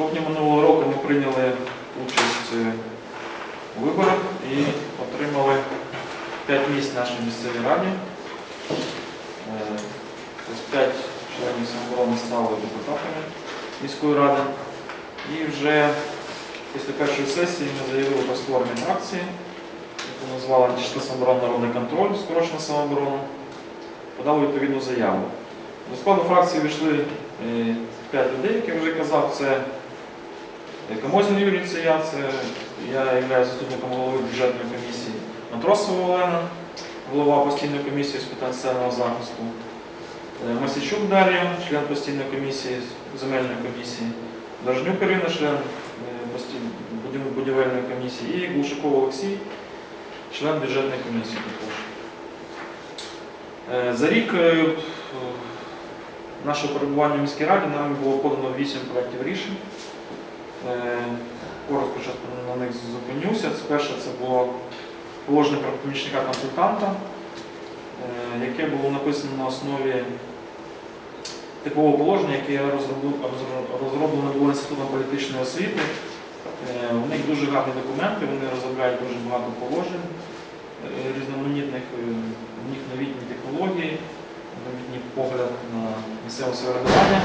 жовтні минулого року ми прийняли участь е, у виборах і отримали 5 місць нашій місцевій раді. Е, Тобто 5 членів самооборони стали депутатами міської ради. І вже після першої сесії ми заявили про створення фракції, яку назвали Антична самооборона народний контроль, скорочена самооборона, подали відповідну заяву. До складу фракції війшли е, п'ять людей, як я вже казав, це Камозін Юрій, це я, це я є заступником голови бюджетної комісії Матросова Олена, голова постійної комісії з питань соціального захисту, е, Масічук Дар'я, член постійної комісії земельної комісії, Дорожнюк Ірина, член е, будівельної комісії, і Глушаков Олексій, член бюджетної комісії також. Е, За рік нашого перебування в міській раді нами було подано 8 проєктів рішень. Е, Коротко на них зупинюся. Це Перше це було положення про помічника консультанта, е, яке було написано на основі типового положення, яке розроблено було інститутом політичної освіти. Е, У них дуже гарні документи, вони розробляють дуже багато положень е, різноманітних, е, у них новітні технології, новітній погляд на місцеве самоврядування.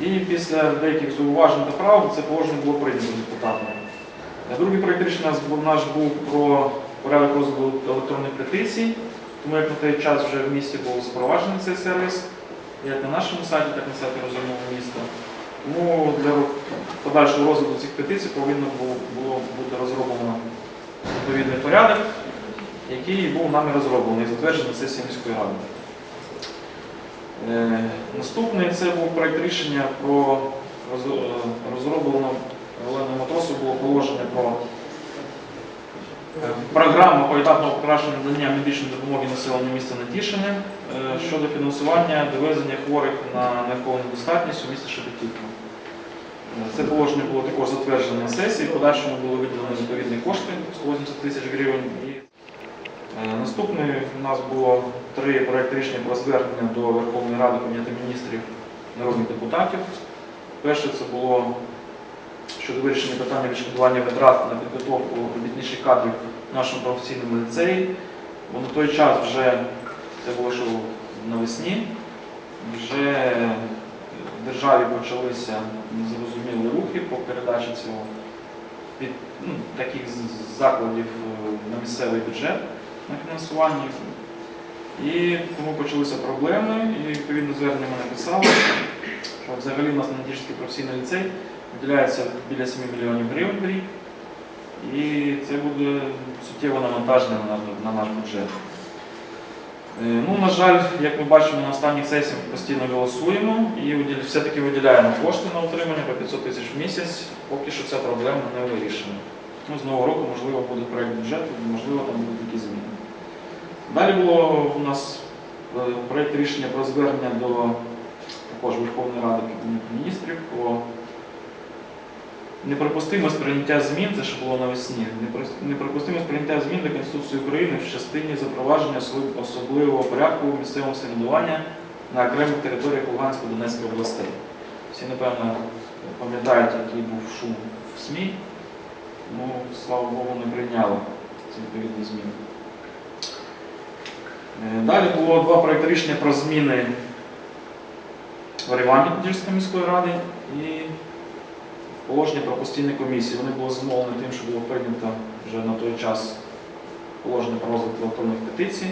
І після деяких зауважень та прав це положення було прийнято депутатами. Е, Другий проєкт рішення наш був- про порядок розгляду електронних петицій, тому як на той час вже в місті був запроваджений цей сервіс, як на нашому сайті, так і на сайті розумного міста. Тому для подальшого розгляду цих петицій повинно було, бути розроблено відповідний порядок, який був нами розроблений і затверджений сесії міської ради. Е, Наступний це був проєкт рішення про е, розроблено Оленою Матросу було положення про е, програму поетапного покращення надання медичної допомоги населенню міста Натішине е, щодо фінансування довезення хворих на нервову недостатність у місті Шепетівка. Це положення було також затверджено на сесії, в подальшому були виділені відповідні кошти 180 тисяч гривень. Е, Наступний у нас було три проекти рішення про звернення до Верховної Ради Кабінету міністрів народних депутатів. Перше це було щодо вирішення питання відшкодування витрат на підготовку робітничих кадрів в нашому професійному ліцеї. Бо на той час вже це було що навесні, вже в державі почалися незрозумілі рухи по передачі цього від ну, таких закладів е, на місцевий бюджет на фінансування. І тому почалися проблеми, і відповідно звернення ми написали, що взагалі у нас на Надіжський професійний ліцей виділяється біля 7 мільйонів гривень в рік, і це буде суттєво навантаження на наш бюджет. Е, Ну, на жаль, як ми бачимо на останніх сесіях, постійно голосуємо і все-таки виділяємо кошти на утримання по 500 тисяч в місяць, поки що ця проблема не вирішена. Ну, з нового року, можливо, буде проєкт бюджету, можливо, там будуть якісь зміни. Далі було у нас е, проєкт рішення про звернення до також Верховної Ради Кабінету міністрів про неприпустимость прийняття змін, це що було навесні, непри- неприпустимість прийняття змін до Конституції України в частині запровадження особливого порядку місцевого самоврядування на окремих територіях Луганської Донецької областей. Всі, напевно, пам'ятають, який був шум в СМІ. Ну, слава Богу, не прийняли ці відповідні зміни. Е, Далі було два проекти рішення про зміни в регламент Подільської міської ради і положення про постійні комісії. Вони були зумовлені тим, що було прийнято вже на той час положення про розгляд електронних петицій.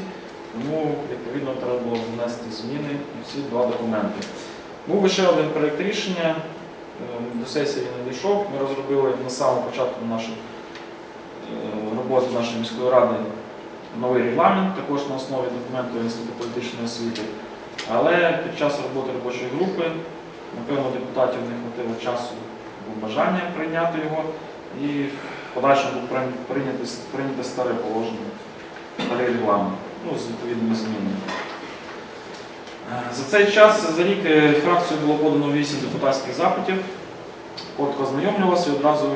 Тому, відповідно, треба було внести зміни у ці два документи. Був ще один проєкт рішення. е, До сесії він не дійшов. Ми розробили на самому початку нашої е, роботи нашої міської ради новий регламент, також на основі документу Інституту політичної освіти. Але під час роботи робочої групи, напевно, депутатів не хватило часу або бажання прийняти його, і в подальшому прийня- прийнято, прийнято старе положення, старий регламент, ну, з відповідними змінами. Е, За цей час, за рік е, фракцією було подано 8 депутатських запитів. Коротко ознайомлювалося одразу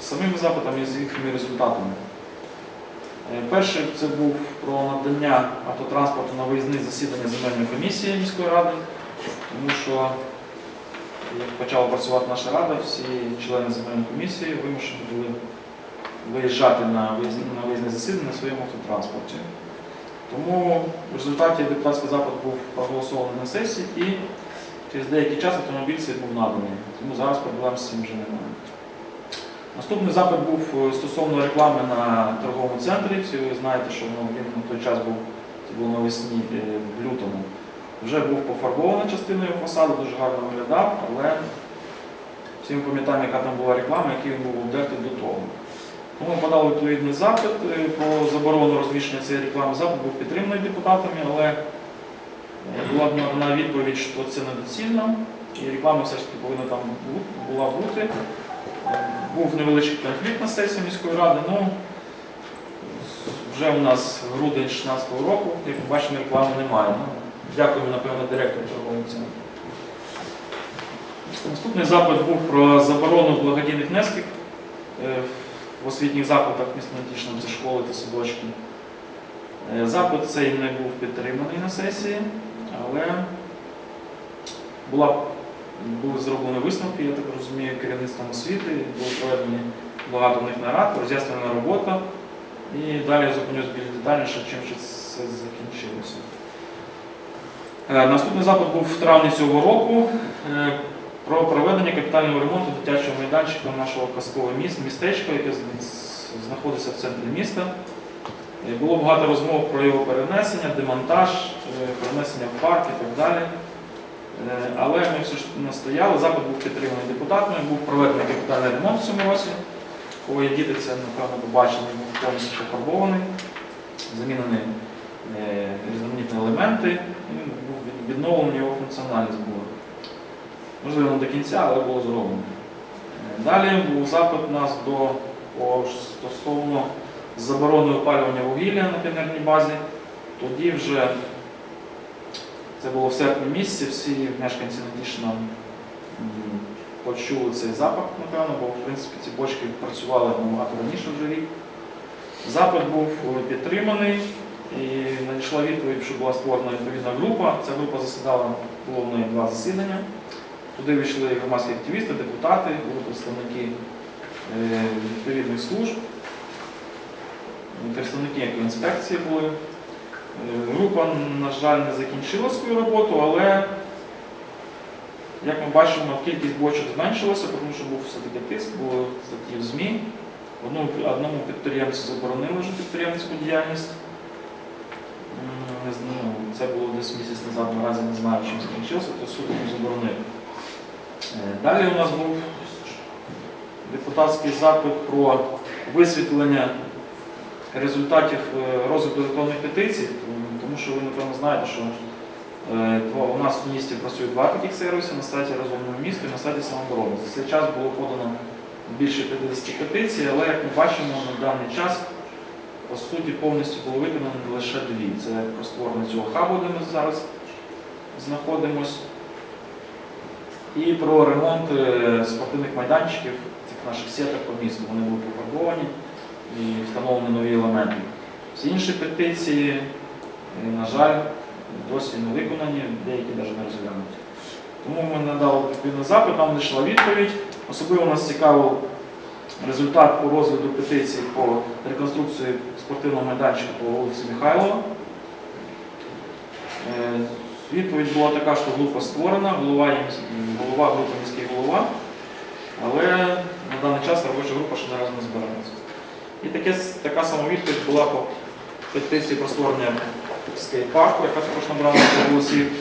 з самими запитами і з їхніми результатами. Е, Перший це був про надання автотранспорту на виїзні засідання земельної комісії міської ради, тому що як почала працювати наша рада, всі члени земельної комісії вимушені були виїжджати на виїзні, на виїзне засідання на своєму автотранспорті. Тому в результаті депутатський запит був проголосований на сесії і через деякий час автомобіль цей був наданий. Тому зараз проблем з цим вже немає. Наступний запит був е, стосовно реклами на торговому центрі. Ви знаєте, що він на той час був, це було навесні е, в лютому. Вже був пофарбований частиною фасаду, дуже гарно виглядав, але всі ми пам'ятаємо, яка там була реклама, який він був обдертий до того. Тому ми подали відповідний запит е, про заборону розміщення цієї реклами. Запит був підтриманий депутатами, але була надана відповідь, що це недоцільно, і реклама все ж таки повинна там була бути. Був невеличкий конфлікт на сесії міської ради. Ну, вже у нас грудень 2016 року, як ми бачимо, реклами немає. Ну, дякуємо, напевно, директору торгового центру. Наступний запит був про заборону благодійних внесків е, в освітніх закладах міста це школи та садочки. Е, Запит цей не був підтриманий на сесії, але була, були зроблені висновки, я так розумію, керівництвом освіти, були проведені багато в них нарад, роз'яснена робота. І далі я зупинюсь більш детальніше, чим це закінчилося. Е, Наступний запит був в травні цього року е, про проведення капітального ремонту дитячого майданчика нашого казкового міст, містечка, яке знаходиться в центрі міста. Е, Було багато розмов про його перенесення, демонтаж, перенесення в парк і так далі. Е, Але ми все ж настояли, запит був підтриманий депутатами, був проведений капітальний ремонт в цьому році. Є діти, це напевно побачили, був повністю пофарбований, замінені е, різноманітні елементи, і відновлений його функціональність була. Можливо, не до кінця, але було зроблено. Е, Далі був запит у нас до по- стосовно заборони опалювання вугілля на піонерній базі. Тоді вже це було в серпні місяці, всі мешканці Натішина почули цей запах, напевно, бо в принципі ці бочки працювали набагато раніше вже рік. Запит був е, підтриманий і надійшла відповідь, що була створена відповідна група. Ця група засідала, неї два засідання. Туди війшли громадські активісти, депутати, були представники е, відповідних служб, представники інспекції були. Група, на жаль, не закінчила свою роботу, але як ми бачимо, кількість бочок зменшилася, тому що був все-таки тиск, були статті в ЗМІ. Одному, підприємцю заборонили вже підприємницьку діяльність. Не ну, це було десь місяць назад, наразі не знаю, чим закінчилося, то суд йому заборонив. Е, Далі у нас був депутатський запит про висвітлення результатів е, розгляду електронних петицій, тому що ви, напевно, знаєте, що е, у нас в місті працюють два таких сервіси на сайті розумного міста і на сайті самооборони. За цей час було подано більше 50 петицій, але як ми бачимо, на даний час по суті повністю було виконано лише дві. Це про створення цього хабу, де ми зараз знаходимось, і про ремонт е, спортивних майданчиків цих наших сіток по місту. Вони були пофарбовані і встановлені нові елементи. Всі інші петиції, е, на жаль, досі не виконані, деякі навіть не розглянуті. Тому ми надали відповідний запит, нам надійшла відповідь. Особливо нас цікавив результат по розгляду петиції по реконструкції спортивного майданчика по вулиці Михайлова. Е, Відповідь була така, що група створена, голова, голова групи міський голова, але на даний час робоча група ще наразі не збирається. І таке, така сама відповідь була по петиції про створення скейт-парку, яка також набрала голосів.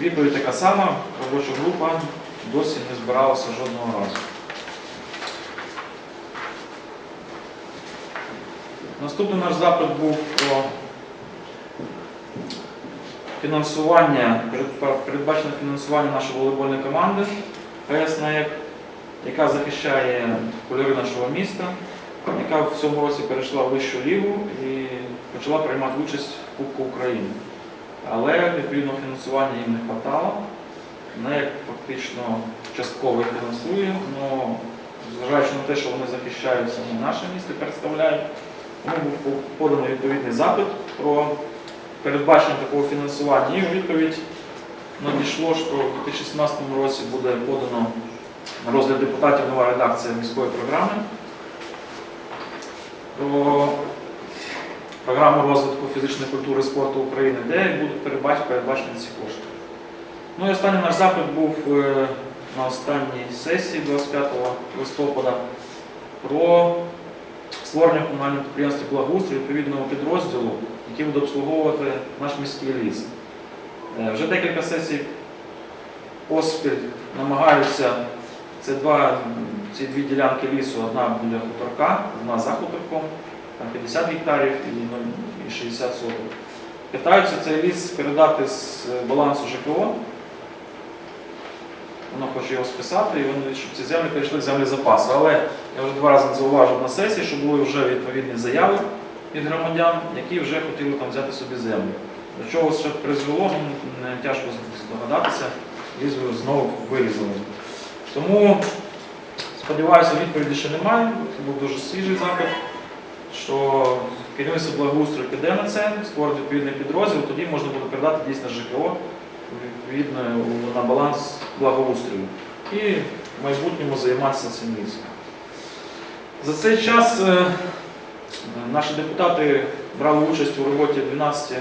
Відповідь така сама, робоча група досі не збиралася жодного разу. Наступний наш запит був про фінансування, передбачене фінансування нашої волейбольної команди ХС НАЕК, яка захищає кольори нашого міста, яка в цьому році перейшла в вищу лігу і почала приймати участь в Кубку України. Але відповідно фінансування їм не вистачало. НАЕК фактично частково їх фінансує, але зважаючи на те, що вони захищають саме наше місто представляють, був поданий відповідний запит про передбачення такого фінансування. І у відповідь надійшло, що в 2017 році буде подано на розгляд депутатів нова редакція міської програми про програму розвитку фізичної культури і спорту України, де будуть передбач- передбачені ці кошти. Ну і останній наш запит був е, на останній сесії 25 листопада про створення комунального підприємства благоустрій відповідного підрозділу, який буде обслуговувати наш міський ліс. Е, Вже декілька сесій поспіль намагаються це два, ці дві ділянки лісу, одна біля хуторка, одна за хуторком, там 50 гектарів і, ну, 60 соток. Питаються цей ліс передати з е, балансу ЖКО. Воно хоче його списати, і вони, щоб ці землі перейшли в землі запасу. Але я вже два рази зауважив на сесії, що були вже відповідні заяви від громадян, які вже хотіли там взяти собі землю. До чого це призвело, ну, не тяжко здогадатися, ліс знову вирізали. Тому сподіваюся, відповіді ще немає. Це був дуже свіжий запит, що керівництво благоустрою піде на це, створить відповідний підрозділ, тоді можна буде передати дійсно ЖКО відповідно на баланс благоустрою. І в майбутньому займатися цим лісом. За цей час е, наші депутати брали участь у роботі 12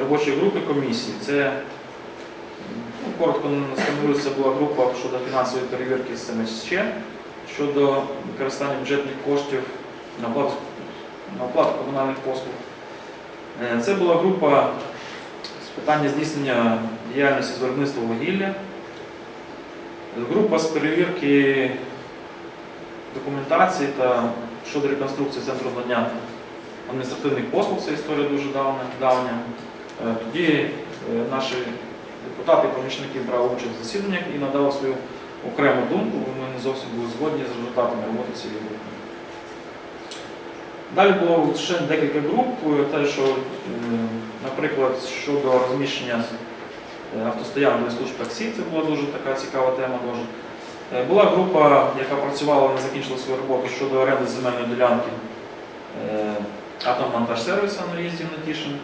робочої групи комісії. Це ну, коротко це була група щодо фінансової перевірки з СМСЧ, щодо використання бюджетних коштів на оплату, на оплату комунальних послуг. Е, Це була група з питання здійснення діяльності з виробництва вугілля. Група з перевірки документації та щодо реконструкції центру надання адміністративних послуг, це історія дуже давня. давня. Е, Тоді е, наші депутати помічники брали участь в засіданнях і надали свою окрему думку, ми не зовсім були згодні з результатами роботи цієї групи. Далі було ще декілька груп, е, те, що, е, наприклад, щодо розміщення е, автостоянок для служб таксі, це була дуже така цікава тема. Дуже. Була група, яка працювала, не закінчила свою роботу щодо оренди земельної ділянки е, атоммонтаж-сервіса на їзді в Натішин.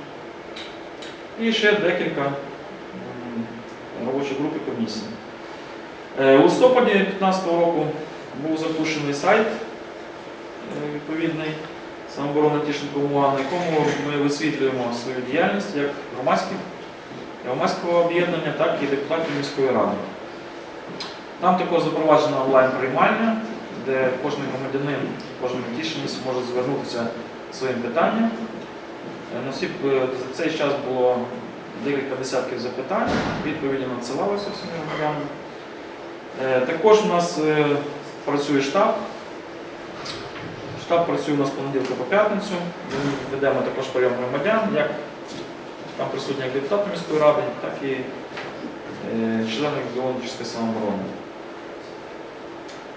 І ще декілька м, робочих груп і. Е, У листопаді 2015 року був запущений сайт е, відповідний самооборони Тішин.ua, на якому ми висвітлюємо свою діяльність як громадських, громадського об'єднання, так і депутатів міської ради. Там також запроваджена онлайн-приймальня, де кожен громадянин, кожен тішинець може звернутися своїм питанням. Е, за цей час було декілька десятків запитань, відповіді надсилалися всім громадянам. Е, Також у нас е, працює штаб. Штаб працює у нас понеділка по п'ятницю. Ми ведемо також прийом громадян, як там присутні як депутати міської ради, так і е, члени Геологічної самооборони.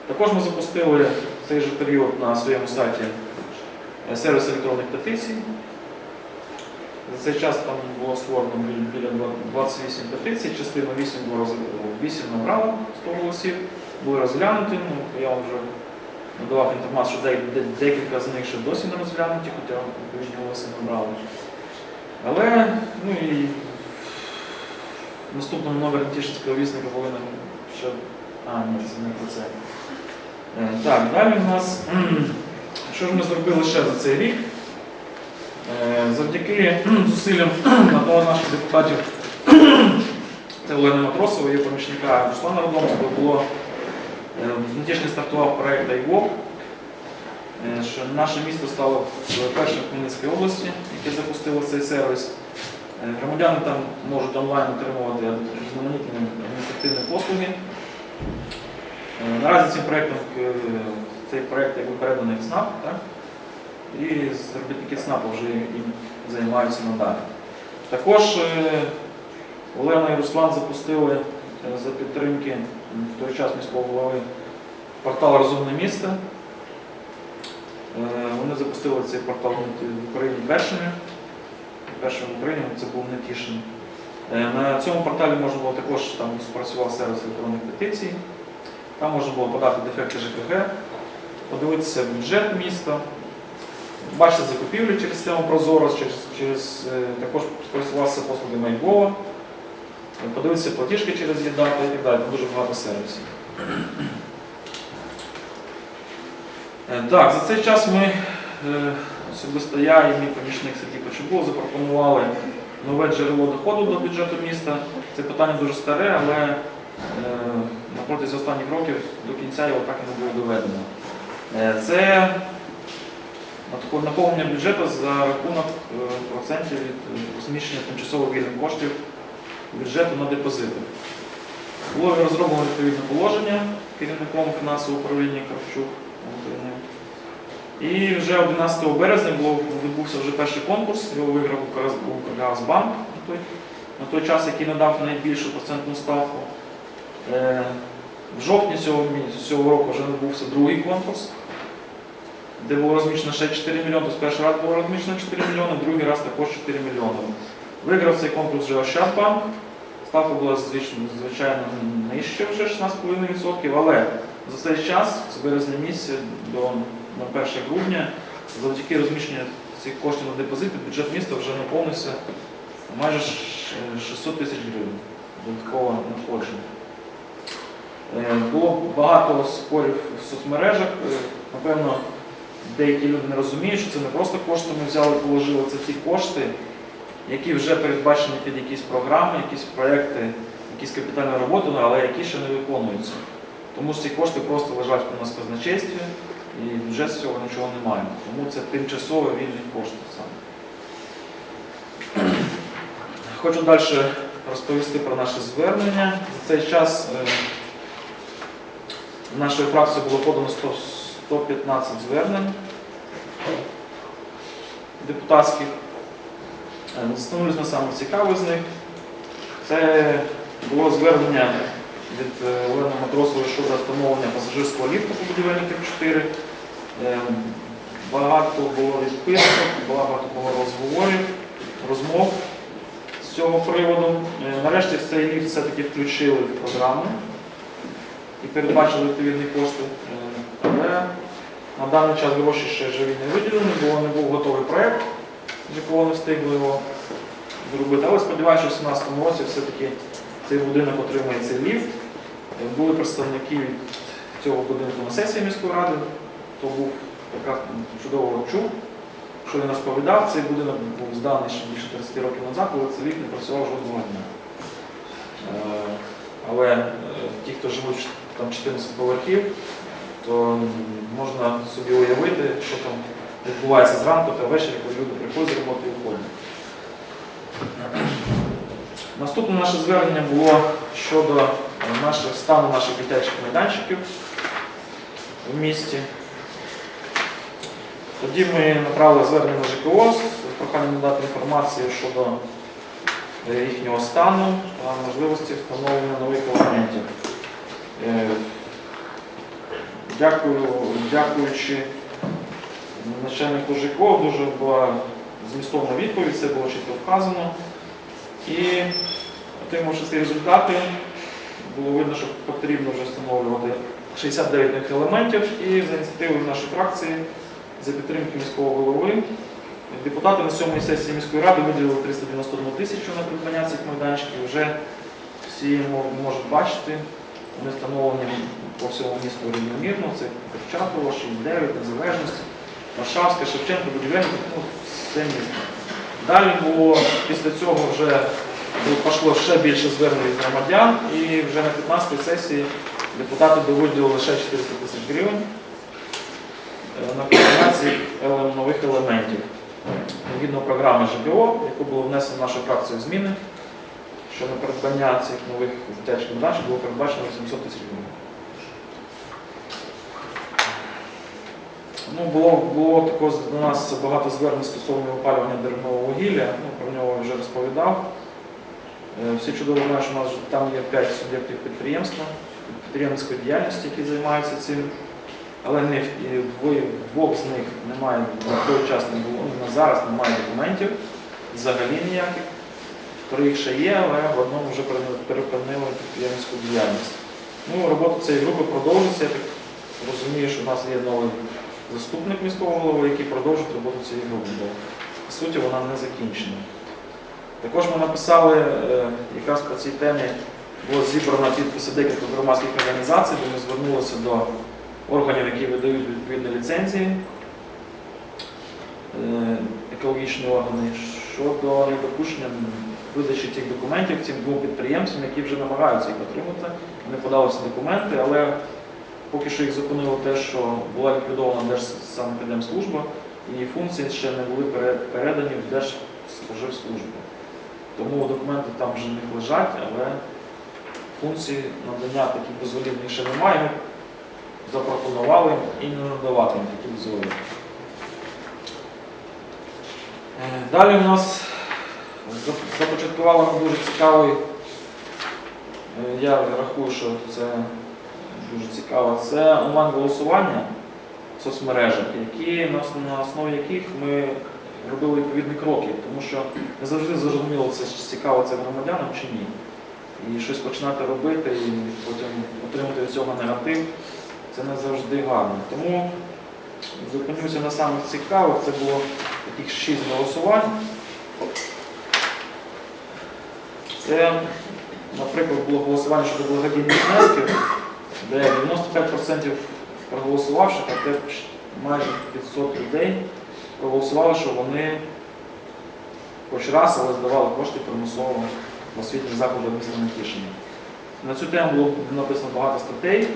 Також ми запустили цей же період на своєму сайті сервіс електронних петицій. За цей час там було створено біля 28 петицій, частину 8 було роз- 8 набрало 100 голосів, були розглянуті. Ну, я вам вже надавав інформацію, що де- де- декілька з них ще досі не розглянуті, хоча відповідні голоси набрали. Але ну і в наступному номері Тішинського вісника повинен ще. А, ні, це не про це. Е, Так, далі в нас. Що ж ми зробили ще за цей рік? Е, Завдяки зусиллям одного з наших депутатів це Олени Матросової, її помічника Руслана Родомського, було е, стартував проєкт «Айвок», е, що наше місто стало першим в Хмельницькій області, яке запустило цей сервіс. Громадяни там можуть онлайн отримувати різноманітні адміністративні послуги. Наразі цим проєктом цей проєкт переданий в ЦНАП, так? І робітники ЦНАПу вже їм займаються надалі. Також е, Олена і Руслан запустили е, за підтримки в той час міського голови портал Розумне місто. Е, Вони запустили цей портал в Україні першими. Першим в Україні це був Нетішин. На цьому порталі можна було також там спрацював сервіс електронних петицій. Там можна було подати дефекти ЖКГ, подивитися бюджет міста, бачити закупівлі через систему Прозоро, через, через, е, також користуватися послугами Майбова. подивитися платіжки через ЄДАТу і так далі. Дуже багато сервісів. Е, Так, за цей час ми, е, особисто я і мій помічник Сергій Почубов, запропонували нове джерело доходу до бюджету міста. Це питання дуже старе, але протязі останніх років до кінця його так і не було доведено. Це наповнення бюджету за рахунок е, процентів від е, розміщення тимчасово вільних коштів бюджету на депозити. Було розроблено відповідне положення керівником фінансового управління Кравчук І вже 11 березня відбувся вже перший конкурс, його виграв Укргаз- Укргазбанк на той, на той час, який надав найбільшу процентну ставку. Е, В жовтні цього, цього року вже відбувся другий конкурс, де було розміщено ще 4 мільйони. Тобто перший раз було розміщено 4 мільйони, другий раз також 4 мільйони. Виграв цей конкурс вже Ощадбанк. Ставка була звичайно нижча вже 16,5%, але за цей час, з березня місяця до на 1 грудня, завдяки розміщенню цих коштів на депозити, бюджет міста вже наповнився майже 600 тисяч гривень додаткового надходження. Е, Було багато спорів в соцмережах. Е, Напевно, деякі люди не розуміють, що це не просто кошти ми взяли і положили, це ті кошти, які вже передбачені під якісь програми, якісь проекти, якісь капітальні роботи, ну, але які ще не виконуються. Тому що ці кошти просто лежать у нас в казначействі, і бюджет з цього нічого не має. Тому це тимчасово вільні кошти саме. Хочу далі розповісти про наше звернення. За цей час е, в нашої фракції було подано 100 115 звернень депутатських. Е, на саме цікаве з них. Це було звернення від е, Олени Матросової щодо встановлення пасажирського ліфту по будівельників 4. Е, Багато було відписок, багато було розговорів, розмов з цього приводу. Нарешті цей ліфт все-таки включили в програму і передбачили відповідні кошти. На даний час гроші ще живі не виділені, бо не був готовий проєкт, з якого не встигли його зробити. Але сподіваюся, що в 2017 році все-таки цей будинок отримає цей ліфт. Були представники від цього будинку на сесії міської ради, то був якраз чудово чув, що він розповідав. Цей будинок був зданий ще більше 30 років назад, коли цей ліфт не працював жодного дня. Е, Але е, ті, хто живуть там 14 поверхів, то можна собі уявити, що там відбувається зранку та ввечері, коли люди приходять з роботи і виходять. Наступне наше звернення було щодо е, наших, стану наших дитячих майданчиків в місті. Тоді ми направили звернення на ЖКО з проханням надати інформацію щодо е, їхнього стану та можливості встановлення нових елементів. Дякую, дякуючи начальнику ЖКО, дуже була змістовна відповідь, це було чітко вказано. І отримавши ці результати, було видно, що потрібно вже встановлювати 69 нових елементів і за ініціативою нашої фракції, за підтримки міського голови, депутати на сьомій сесії міської ради виділили 391 тисячу на придбання цих майданчиків. Вже всі можуть бачити, вони встановлені по всьому місту рівномірно. Це Курчатово, 69, Незалежність, Варшавська, Шевченко, Будівельник, ну, все місто. Далі було після цього вже пішло ще більше звернень від громадян, і вже на 15-й сесії депутати довиділили ще 400 тисяч гривень е, на еле- нових елементів. Згідно програми ЖКО, яку було внесено нашою фракцією зміни, що на придбання цих нових дитячих майданчиків було передбачено 800 тисяч гривень. Ну, було, було також до нас багато звернень стосовно опалювання деревного вугілля, ну, про нього вже розповідав. Е, Всі чудово знають, що у нас там є 5 суб'єктів підприємства, підприємницької діяльності, які займаються цим. Але не двох з них немає, на той час не було, ну, на зараз немає документів взагалі ніяких. Троїх ще є, але в одному вже перепинили підприємницьку діяльність. Ну, робота цієї групи продовжується. Я так розумію, що в нас є новий заступник міського голови, який продовжить роботу цієї групи, бо по суті вона не закінчена. Також ми написали, е, якраз по цій темі було зібрано підписи декількох громадських організацій, де ми звернулися до органів, які видають відповідні ліцензії, е, екологічні органи, щодо недопущення видачі цих документів цим двом підприємцям, які вже намагаються їх отримати. Вони подали ці документи, але поки що їх зупинило те, що була ліквідована Держсанепідемслужба, і функції ще не були передані в Держспоживслужбу. Тому документи там вже них лежать, але функції надання таких дозволів ще немає. Ми запропонували і не надавати їм такі дозволи. Е, Далі у нас започаткували дуже цікавий, е, я рахую, що це дуже цікаво, це онлайн-голосування в соцмережах, які, на основі яких ми робили відповідні кроки, тому що не завжди зрозуміло, це цікаво це громадянам чи ні. І щось починати робити і потім отримати від цього негатив, це не завжди гарно. Тому зупинюся на самих цікавих, це було таких шість голосувань. Це, наприклад, було голосування щодо благодійних внесків, де 95% проголосувавших, а те майже 500 людей проголосували, що вони хоч раз, але здавали кошти примусово в освітні заклади міста Нетішині. На цю тему було написано багато статей,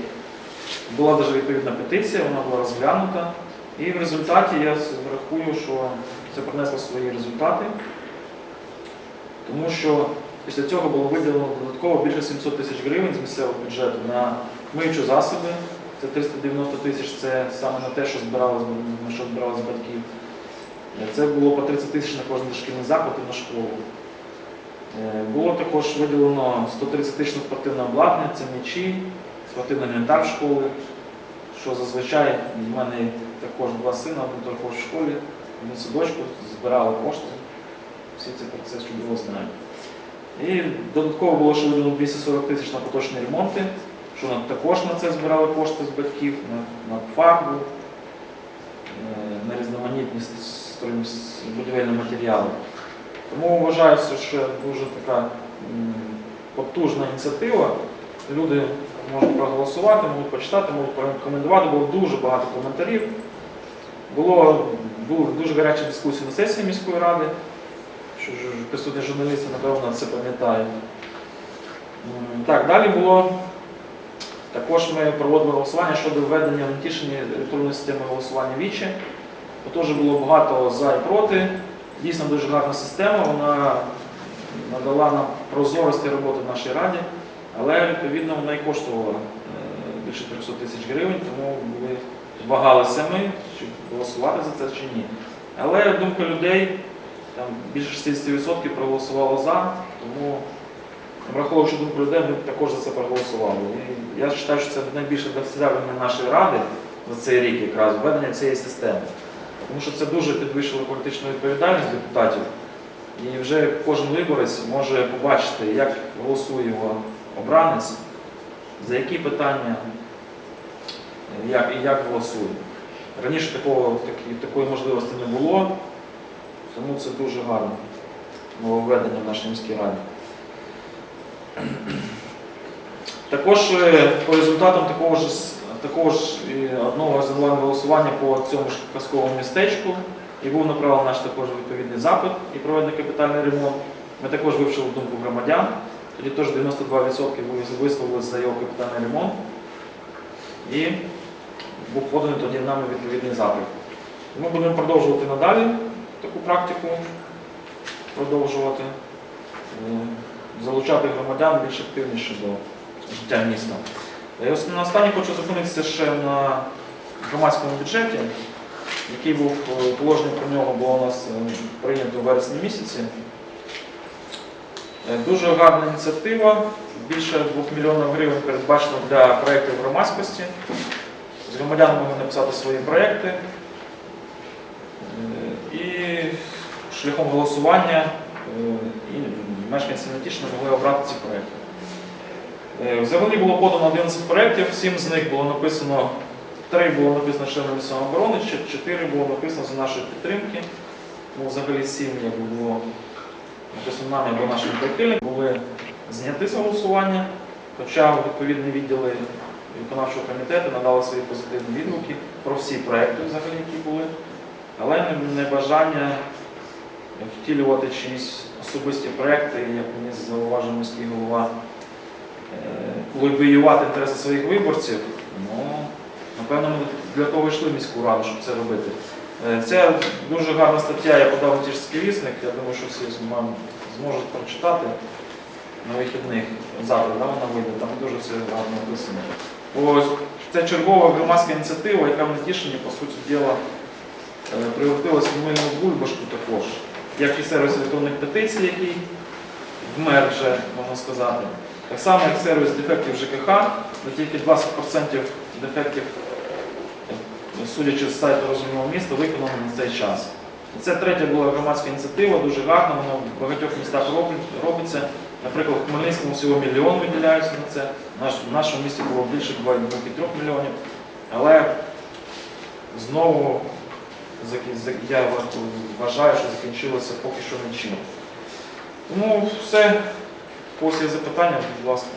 була навіть відповідна петиція, вона була розглянута. І в результаті я рахую, що це принесло свої результати, тому що після цього було виділено додатково більше 700 тисяч гривень з місцевого бюджету на миючі засоби. Це 390 тисяч, це саме на те, що збиралось, на що збиралось батьків. Це було по 30 тисяч на кожен дошкільний заклад і на школу. Е, Було також виділено 130 тисяч на спортивне обладнання, це м'ячі, спортивний інвентар школи, що зазвичай в мене також два сина, один також в школі, один садочку, збирали кошти. Всі ці процеси чудово знають. І додатково було ще виділено 240 тисяч на поточні ремонти, що на- також на це збирали кошти з батьків, на, на фарбу, е, на різноманітні будівельні матеріали. Тому вважаю, що дуже така потужна ініціатива. Люди можуть проголосувати, можуть почитати, можуть порекомендувати. Було дуже багато коментарів. Було, були дуже гарячі дискусії на сесії міської ради, що присутні журналісти, напевно, це пам'ятають. Так, далі було. Також ми проводили голосування щодо введення в електронної системи голосування вічі. Теж було багато за і проти. Дійсно дуже гарна система, вона надала нам прозорості роботи в нашій раді, але відповідно вона і коштувала е, більше 300 тисяч гривень, тому були вагалися ми, чи голосувати за це чи ні. Але думка людей, там більше 60% проголосувало за, тому враховуючи думку людей, ми також за це проголосували. І я вважаю, що це найбільше досягнення нашої ради за цей рік якраз введення цієї системи. Тому що це дуже підвищило політичну відповідальність депутатів. І вже кожен виборець може побачити, як голосує його обранець, за які питання і як голосує. Раніше такого, такої можливості не було, тому це дуже гарно нововведення в нашій міській раді. Також е, по результатам такого ж, с- такого ж е, одного з голосування по цьому ж казковому містечку і був направлений наш також відповідний запит і проведений капітальний ремонт. Ми також вивчили думку громадян. Тоді теж 92% були висловили за його капітальний ремонт. І був поданий тоді нами відповідний запит. Ми будемо продовжувати надалі таку практику, продовжувати, е, залучати громадян більш активніше до життя міста. І на останнє хочу зупинитися ще на громадському бюджеті, який був е, положення про нього було у нас е, прийнято у вересні місяці. Е, Дуже гарна ініціатива. Більше 2 мільйонів гривень передбачено для проєктів громадськості. З громадянами могли написати свої проєкти. І шляхом голосування е, і мешканці Нетішина могли обрати ці проєкти. Е, Взагалі було подано 11 проєктів, 7 з них було написано, 3 було написано членами самооборони, ще 4 було написано за нашої підтримки. Ну, взагалі 7 якби було написано нами або нашими прихильниками, були зняті з голосування, хоча відповідні відділи виконавчого комітету надали свої позитивні відгуки про всі проекти, взагалі, які були, але не- небажання втілювати чиїсь особисті проекти, як мені зауважив міський голова, е, лобіювати інтереси своїх виборців. Ну, напевно, ми для того йшли в міську раду, щоб це робити. Е, Це дуже гарна стаття, я подав на тішський вісник, я думаю, що всі зм- зможуть прочитати на вихідних. Завтра да, вона вийде, там дуже все гарно написано. Ось це чергова громадська ініціатива, яка в Нетішині, по суті діла, е, в мильну бульбашку також. Як і сервіс електронних петицій, який вмер вже, можна сказати. Так само, як сервіс дефектів ЖКХ, де тільки 20% дефектів, судячи з сайту розумного міста, виконано на цей час. Це третя була громадська ініціатива, дуже гарна, вона в багатьох містах робиться. Наприклад, в Хмельницькому всього мільйон виділяється на це. В нашому місті було більше 2-3 мільйонів. Але знову я вважаю, що закінчилося поки що нічим. Тому все. після запитання, будь ласка.